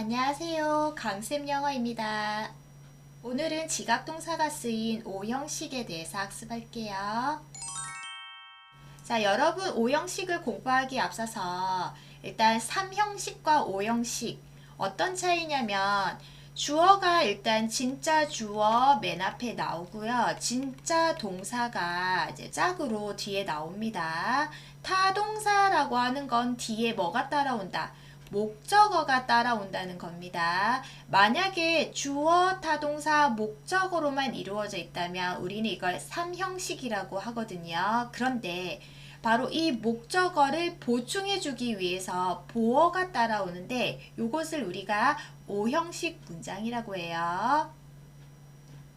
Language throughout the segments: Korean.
안녕하세요. 강쌤 영어입니다. 오늘은 지각동사가 쓰인 오형식에 대해서 학습할게요. 자, 여러분 오형식을 공부하기 앞서서 일단 3형식과 오형식 어떤 차이냐면 주어가 일단 진짜 주어 맨 앞에 나오고요. 진짜 동사가 이제 짝으로 뒤에 나옵니다. 타동사라고 하는 건 뒤에 뭐가 따라온다? 목적어가 따라온다는 겁니다. 만약에 주어, 타동사, 목적어로만 이루어져 있다면 우리는 이걸 3형식이라고 하거든요. 그런데 바로 이 목적어를 보충해 주기 위해서 보어가 따라오는데 이것을 우리가 5형식 문장이라고 해요.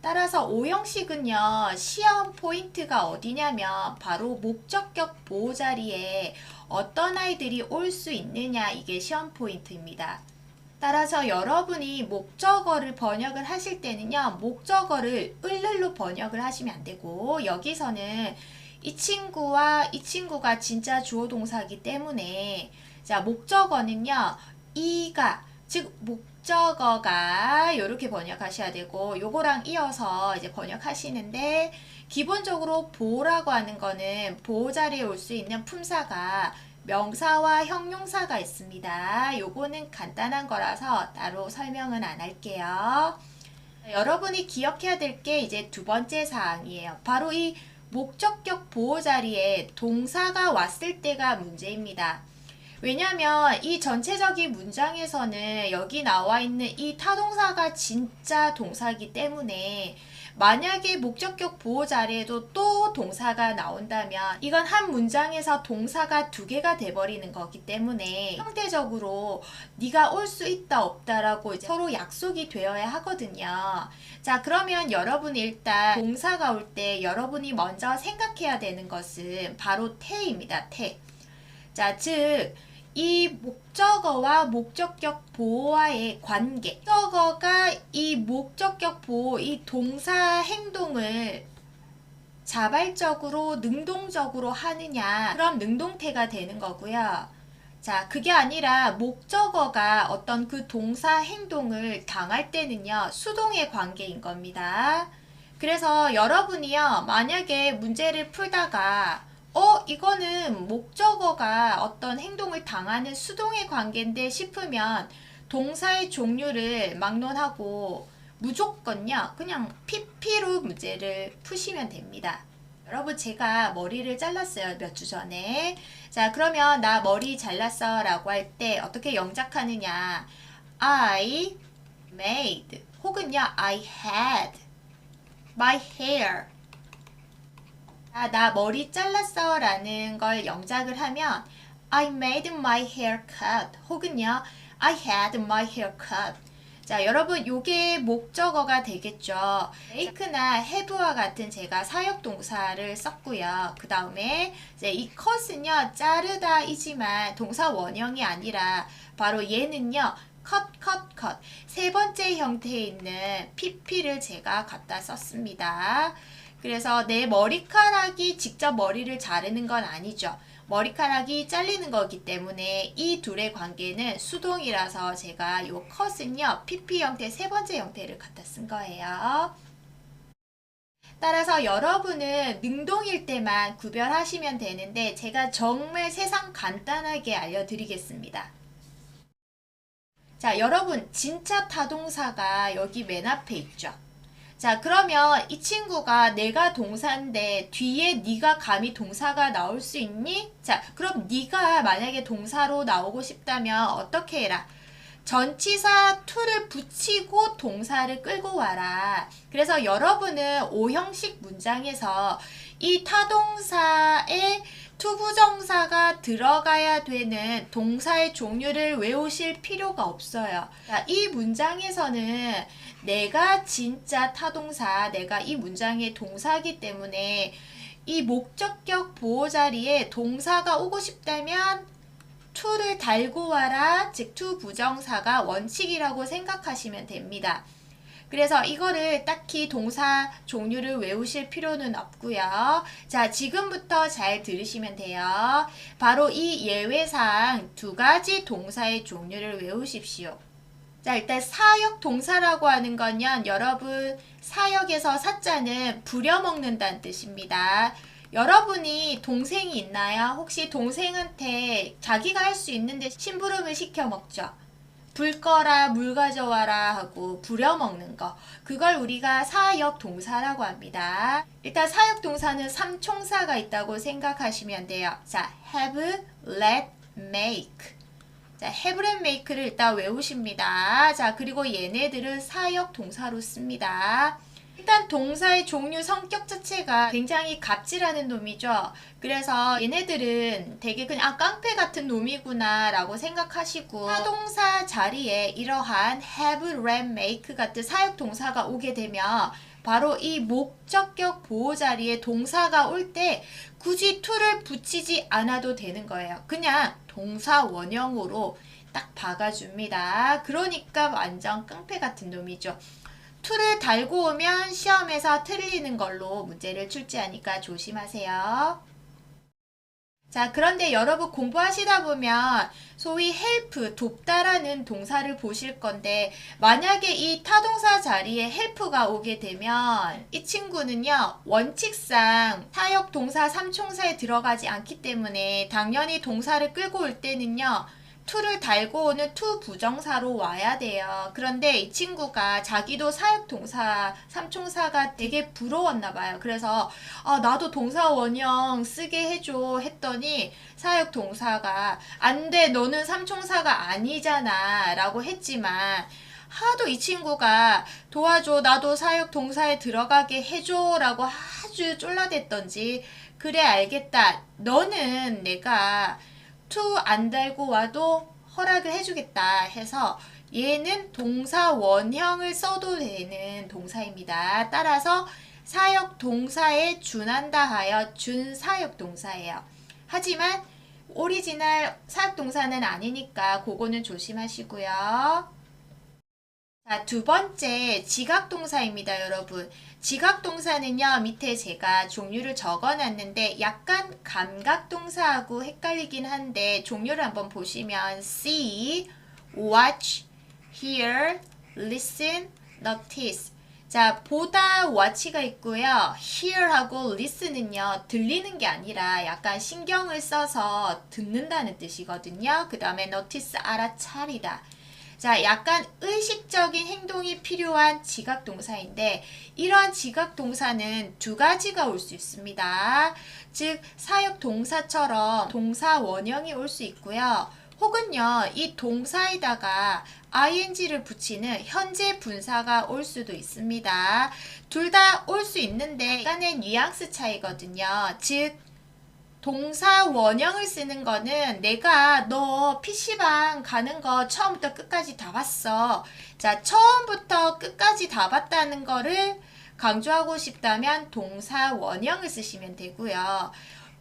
따라서 5형식은요, 시험 포인트가 어디냐면 바로 목적격 보호 자리에 어떤 아이들이 올 수 있느냐, 이게 시험 포인트입니다. 따라서 여러분이 목적어를 번역을 하실 때는요, 목적어를 을를로 번역을 하시면 안 되고, 여기서는 이 친구와 이 친구가 진짜 주어 동사이기 때문에, 자, 목적어는요, 이가, 즉, 목적어가 이렇게 번역하셔야 되고, 요거랑 이어서 이제 번역하시는데, 기본적으로 보호라고 하는 거는 보호 자리에 올 수 있는 품사가 명사와 형용사가 있습니다. 요거는 간단한 거라서 따로 설명은 안 할게요. 여러분이 기억해야 될 게 이제 두 번째 사항이에요. 바로 이 목적격 보호 자리에 동사가 왔을 때가 문제입니다. 왜냐면 이 전체적인 문장에서는 여기 나와 있는 이 타동사가 진짜 동사이기 때문에 만약에 목적격 보호 자리에도 또 동사가 나온다면 이건 한 문장에서 동사가 두 개가 돼버리는 거기 때문에 형태적으로 네가 올 수 있다 없다라고 서로 약속이 되어야 하거든요. 자 그러면 여러분이 일단 동사가 올 때 여러분이 먼저 생각해야 되는 것은 바로 태입니다. 태. 자, 즉, 이 목적어와 목적격 보호와의 관계. 목적어가 이 목적격 보호, 이 동사 행동을 자발적으로, 능동적으로 하느냐. 그럼 능동태가 되는 거고요. 자, 그게 아니라 목적어가 어떤 그 동사 행동을 당할 때는요, 수동의 관계인 겁니다. 그래서 여러분이요, 만약에 문제를 풀다가 어, 이거는 목적어가 어떤 행동을 당하는 수동의 관계인데 싶으면 동사의 종류를 막론하고 무조건요, 그냥 PP로 문제를 푸시면 됩니다. 여러분, 제가 머리를 잘랐어요, 몇 주 전에. 자, 그러면 나 머리 잘랐어 라고 할 때 어떻게 영작하느냐. I made 혹은요, I had my hair 아, 나 머리 잘랐어 라는 걸 영작을 하면 I made my hair cut 혹은요 I had my hair cut 자 여러분 요게 목적어가 되겠죠 make나 have와 같은 제가 사역 동사를 썼고요 그 다음에 이제 이 cut은요 자르다 이지만 동사 원형이 아니라 바로 얘는요 cut, cut, cut. 세 번째 형태에 있는 pp를 제가 갖다 썼습니다. 그래서 내 머리카락이 직접 머리를 자르는 건 아니죠. 머리카락이 잘리는 거기 때문에 이 둘의 관계는 수동이라서 제가 요 컷은요, PP 형태 세 번째 형태를 갖다 쓴 거예요. 따라서 여러분은 능동일 때만 구별하시면 되는데 제가 정말 세상 간단하게 알려드리겠습니다. 자, 여러분 진짜 타동사가 여기 맨 앞에 있죠. 자, 그러면 이 친구가 내가 동사인데 뒤에 네가 감히 동사가 나올 수 있니? 자, 그럼 네가 만약에 동사로 나오고 싶다면 어떻게 해라? 전치사 to를 붙이고 동사를 끌고 와라. 그래서 여러분은 오형식 문장에서 이 타동사에 투부정사가 들어가야 되는 동사의 종류를 외우실 필요가 없어요. 자, 이 문장에서는 내가 진짜 타동사, 내가 이 문장의 동사기 때문에 이 목적격 보호 자리에 동사가 오고 싶다면 to를 달고 와라, 즉 to 부정사가 원칙이라고 생각하시면 됩니다. 그래서 이거를 딱히 동사 종류를 외우실 필요는 없고요. 자, 지금부터 잘 들으시면 돼요. 바로 이 예외상 두 가지 동사의 종류를 외우십시오. 자, 일단 사역 동사라고 하는 건요, 여러분, 사역에서 사자는 부려먹는다는 뜻입니다. 여러분이 동생이 있나요? 혹시 동생한테 자기가 할 수 있는데 심부름을 시켜 먹죠? 불 꺼라, 물 가져와라 하고 부려먹는 거. 그걸 우리가 사역 동사라고 합니다. 일단 사역 동사는 삼총사가 있다고 생각하시면 돼요. 자, have, let, make. 자, have and make를 일단 외우십니다. 자, 그리고 얘네들은 사역 동사로 씁니다. 일단 동사의 종류 성격 자체가 굉장히 갑질하는 놈이죠. 그래서 얘네들은 되게 그냥 아 깡패 같은 놈이구나 라고 생각하시고 타동사 자리에 이러한 have, ram, make 같은 사역 동사가 오게 되면 바로 이 목적격 보호 자리에 동사가 올 때 굳이 to를 붙이지 않아도 되는 거예요. 그냥 동사 원형으로 딱 박아줍니다. 그러니까 완전 깡패 같은 놈이죠. To를 달고 오면 시험에서 틀리는 걸로 문제를 출제하니까 조심하세요. 자, 그런데 여러분 공부하시다 보면 소위 help, 돕다라는 동사를 보실 건데 만약에 이 타동사 자리에 help가 오게 되면 이 친구는요, 원칙상 사역 동사 삼총사에 들어가지 않기 때문에 당연히 동사를 끌고 올 때는요, to를 달고 오는 to 부정사로 와야 돼요. 그런데 이 친구가 자기도 사역 동사 삼총사가 되게 부러웠나 봐요. 그래서 아, 나도 동사 원형 쓰게 해줘 했더니 사역 동사가 안 돼, 너는 삼총사가 아니잖아 라고 했지만 하도 이 친구가 도와줘, 나도 사역 동사에 들어가게 해줘 라고 아주 쫄라댔던지 그래 알겠다. 너는 내가 to 안 달고 와도 허락을 해주겠다 해서 얘는 동사 원형을 써도 되는 동사입니다. 따라서 사역 동사에 준한다 하여 준사역 동사예요. 하지만 오리지널 사역 동사는 아니니까 그거는 조심하시고요. 자, 두 번째 지각 동사입니다, 여러분. 지각 동사는요, 밑에 제가 종류를 적어 놨는데 약간 감각 동사하고 헷갈리긴 한데 종류를 한번 보시면 see, watch, hear, listen, notice. 자, 보다 watch가 있고요. hear하고 listen은요, 들리는 게 아니라 약간 신경을 써서 듣는다는 뜻이거든요. 그 다음에 notice, 알아차리다. 자, 약간 의식적인 행동이 필요한 지각 동사인데 이러한 지각 동사는 두 가지가 올 수 있습니다. 즉 사역 동사처럼 동사 원형이 올 수 있고요. 혹은요, 이 동사에다가 ing를 붙이는 현재 분사가 올 수도 있습니다. 둘 다 올 수 있는데 약간의 뉘앙스 차이거든요. 즉, 동사 원형을 쓰는 거는 내가 너 PC방 가는 거 처음부터 끝까지 다 봤어. 자, 처음부터 끝까지 다 봤다는 거를 강조하고 싶다면 동사 원형을 쓰시면 되고요.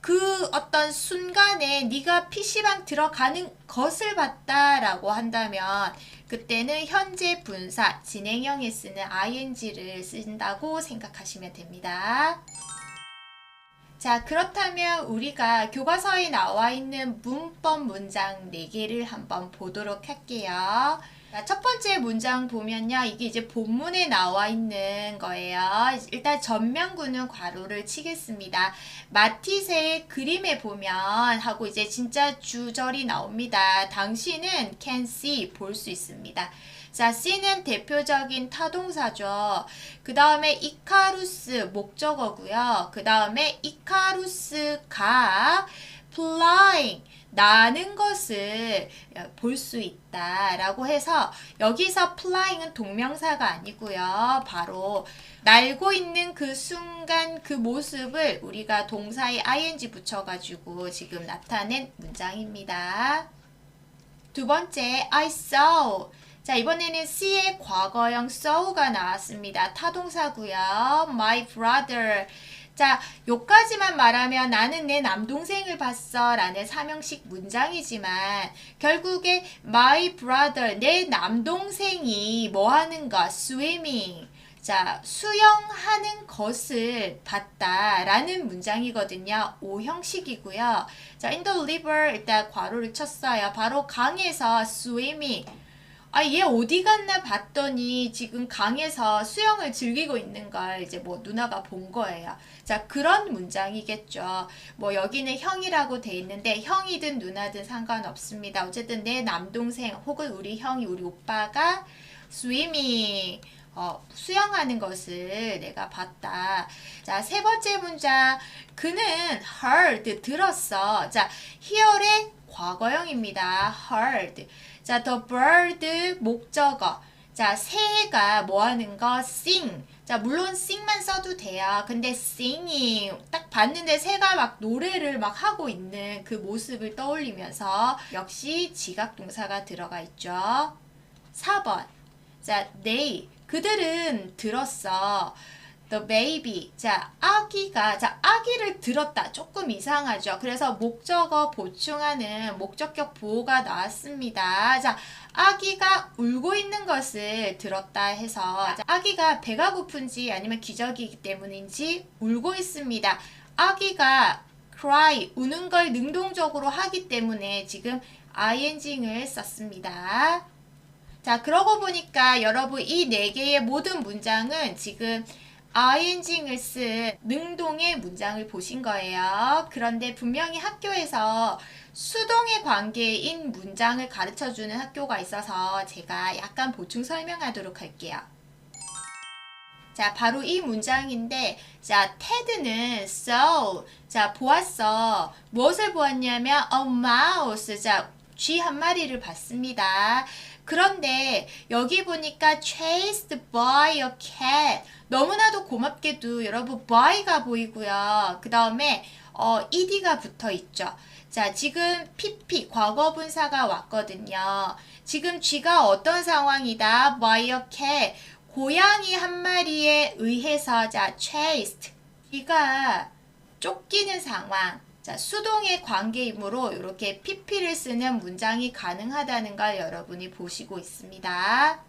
그 어떤 순간에 네가 PC방 들어가는 것을 봤다라고 한다면 그때는 현재 분사 진행형에 쓰는 ing를 쓴다고 생각하시면 됩니다. 자, 그렇다면 우리가 교과서에 나와 있는 문법 문장 4개를 한번 보도록 할게요. 자, 첫 번째 문장 보면요. 이게 이제 본문에 나와 있는 거예요. 일단 전면구는 괄호를 치겠습니다. 마티세의 그림에 보면 하고 이제 진짜 주절이 나옵니다. 당신은 can see 볼 수 있습니다. 자, C는 대표적인 타동사죠. 그 다음에 이카루스 목적어고요. 그 다음에 이카루스가 flying 나는 것을 볼 수 있다라고 해서 여기서 flying은 동명사가 아니고요. 바로 날고 있는 그 순간 그 모습을 우리가 동사에 ing 붙여가지고 지금 나타낸 문장입니다. 두 번째, I saw. 자, 이번에는 C의 과거형 saw가 나왔습니다. 타동사고요. My brother. 자, 요까지만 말하면 나는 내 남동생을 봤어 라는 삼형식 문장이지만 결국에 my brother, 내 남동생이 뭐 하는 것? swimming. 자, 수영하는 것을 봤다 라는 문장이거든요. 오형식이고요. 자, in the river 일단 괄호를 쳤어요. 바로 강에서 swimming. 아, 얘 어디 갔나 봤더니 지금 강에서 수영을 즐기고 있는 걸 이제 뭐 누나가 본 거예요. 자, 그런 문장이겠죠. 뭐 여기는 형이라고 돼 있는데 형이든 누나든 상관없습니다. 어쨌든 내 남동생 혹은 우리 형이 우리 오빠가 swimming 어, 수영하는 것을 내가 봤다. 자, 세 번째 문장. 그는 heard, 들었어. 자, hear의 과거형입니다. heard. 자, the bird, 목적어. 자, 새가 뭐 하는 거? sing. 자, 물론 sing만 써도 돼요. 근데 singing. 딱 봤는데 새가 막 노래를 막 하고 있는 그 모습을 떠올리면서 역시 지각 동사가 들어가 있죠. 4번. 자, they. 그들은 들었어. The baby. 자, 아기가, 자, 아기를 들었다. 조금 이상하죠. 그래서 목적어 보충하는 목적격 보호가 나왔습니다. 자, 아기가 울고 있는 것을 들었다 해서, 자, 아기가 배가 고픈지 아니면 기저귀이기 때문인지 울고 있습니다. 아기가 cry, 우는 걸 능동적으로 하기 때문에 지금 ing을 썼습니다. 자, 그러고 보니까 여러분 이 네 개의 모든 문장은 지금 ing을 쓴 능동의 문장을 보신 거예요. 그런데 분명히 학교에서 수동의 관계인 문장을 가르쳐 주는 학교가 있어서 제가 약간 보충 설명하도록 할게요. 자, 바로 이 문장인데, 자, 테드는 so, 자, 보았어. 무엇을 보았냐면, a mouse, 자, 쥐 한 마리를 봤습니다. 그런데 여기 보니까 chased by a cat. 너무나도 고맙게도 여러분 by가 보이고요. 그 다음에 어, ed가 붙어 있죠. 자, 지금 pp 과거 분사가 왔거든요. 지금 쥐가 어떤 상황이다? by a cat. 고양이 한 마리에 의해서 자, chased. 쥐가 쫓기는 상황. 자, 수동의 관계이므로 이렇게 pp를 쓰는 문장이 가능하다는 걸 여러분이 보시고 있습니다.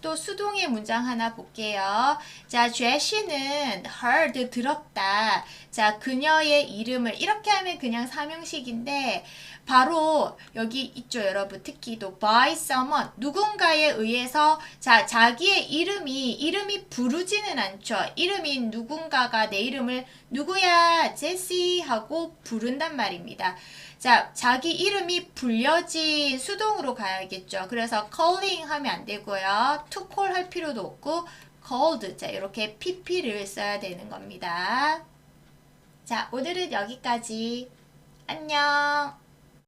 또 수동의 문장 하나 볼게요. 자, 제시는 heard 들었다. 자, 그녀의 이름을 이렇게 하면 그냥 삼형식인데 바로 여기 있죠, 여러분. 특히 또 by someone 누군가에 의해서 자, 자기의 이름이 이름이 부르지는 않죠. 이름이 누군가가 내 이름을 누구야? 제시 하고 부른단 말입니다. 자, 자기 이름이 불려진 수동으로 가야겠죠. 그래서 calling 하면 안 되고요. to call 할 필요도 없고 called. 자, 이렇게 pp를 써야 되는 겁니다. 자, 오늘은 여기까지. 안녕.